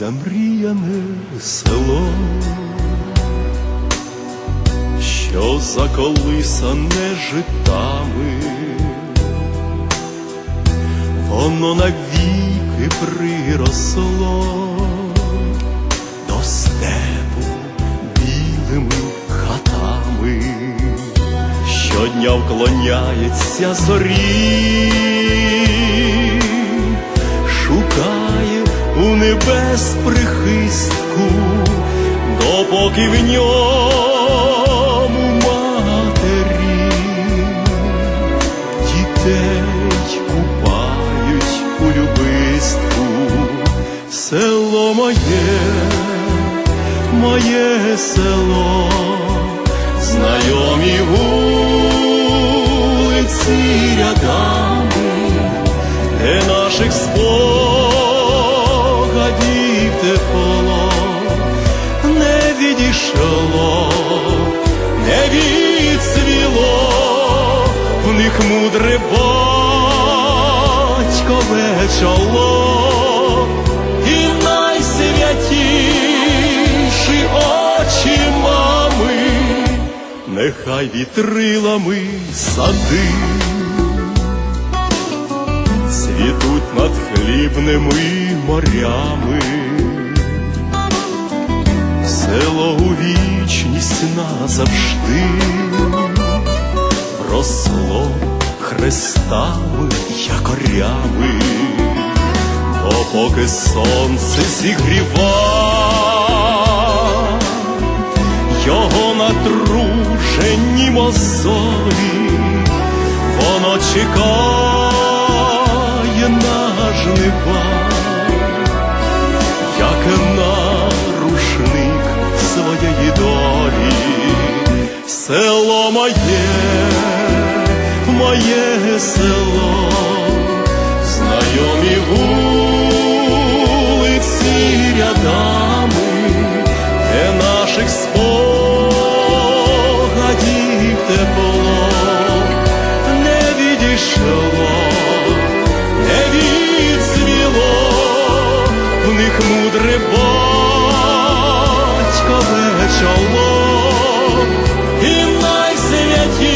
замріяне село, що заколисане житами, воно навіки приросло до степу білими хатами, щодня вклоняється зорі, у небес прихистку, допоки в ньому матері дітей купають у любистку, село моє, моє село, знайомі вулиці рядами, де наших спогадів відійшло, не відсвіло, в них мудре батькове чоло, і найсвятіші очі мами, нехай вітрилами сади цвітуть над хлібними морями, село у вічність назавжди росло хрестами якорями, допоки сонце зігріва. Його натружені мозолі, воно чекає на жнива, моє, моє село, знайомі вулиці рядами, де наших спогадів тепло. Не відійшло, не відсвіло, в них мудре батькове чоло, і найсвятіші